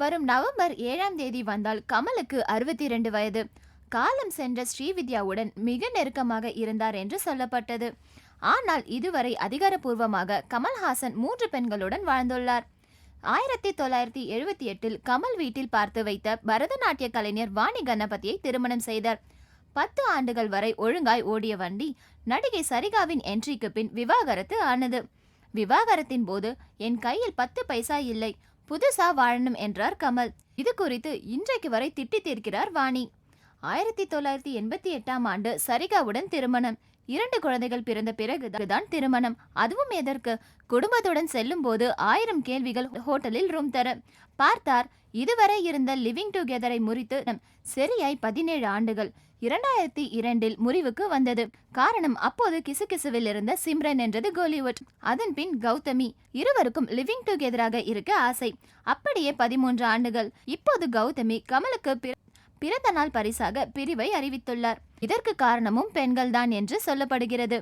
வரும் நவம்பர் ஏழாம் தேதி வந்தால் கமலுக்கு அறுபத்தி இரண்டு வயது. காலம் சென்ற ஸ்ரீவித்யாவுடன் மிக நெருக்கமாக இருந்தார் என்று சொல்லப்பட்டது. ஆனால் இதுவரை அதிகாரப்பூர்வமாக கமல்ஹாசன் மூன்று பெண்களுடன் வாழ்ந்துள்ளார். ஆயிரத்தி தொள்ளாயிரத்தி எழுபத்தி எட்டில் கமல் வீட்டில் பார்த்து வைத்த பரதநாட்டிய கலைஞர் வாணி கணபதியை திருமணம் செய்தார். பத்து ஆண்டுகள் வரை ஒழுங்காய் ஓடிய வண்டி நடிகை சரிகாவின் என்ட்ரிக்கு பின் விவாகரத்து ஆனது. விவாகரத்தின் போது என் கையில் பத்து பைசா இல்லை புதுசா வாழணும் என்றார் கமல். இது குறித்து இன்றைக்கு வரை திட்டி தீர்க்கிறார் வாணி. ஆயிரத்தி தொள்ளாயிரத்தி எண்பத்தி எட்டாம் ஆண்டு சரிகாவுடன் திருமணம். இரண்டு குழந்தைகள் பிறந்த பிறகுதான் திருமணம். அதுவும் எதற்கு? குடும்பத்துடன் செல்லும் போது ஆயிரம் கேள்விகள் ஹோட்டலில் ரூம் தர. பார்த்தார் இதுவரை இருந்த லிவிங் டுகெதரை முறித்து சரியாய் பதினேழு ஆண்டுகள். இரண்டாயிரத்தி இரண்டில் முறிவுக்கு வந்தது. காரணம் அப்போது கிசுகிசுவில் இருந்த சிம்ரன் என்றது கோலிவுட். அதன் பின் கௌதமி. இருவருக்கும் லிவிங் டுகெதராக இருக்க ஆசை. அப்படியே பதிமூன்று ஆண்டுகள். இப்போது கௌதமி கமலுக்கு பிறந்த நாள் பரிசாக பிரிவை அறிவித்துள்ளார். இதற்கு காரணமும் பெண்கள்தான் என்று சொல்லப்படுகிறது.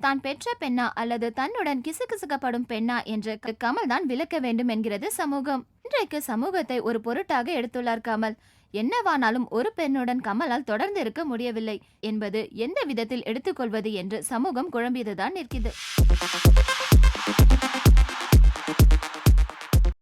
தான் பெற்ற பெண்ணா அல்லது தன்னுடன் கிசுகிசுக்கப்படும் பெண்ணா என்று கமல் தான் விளக்க வேண்டும் என்கிறது சமூகம். இன்றைக்கு சமூகத்தை ஒரு பொருட்டாக எடுத்துள்ளார் கமல். என்னவானாலும் ஒரு பெண்ணுடன் கமலால் தொடர்ந்து இருக்க முடியவில்லை என்பது எந்த விதத்தில் எடுத்துக்கொள்வது என்று சமூகம் குழம்பியதுதான் நிற்கிறது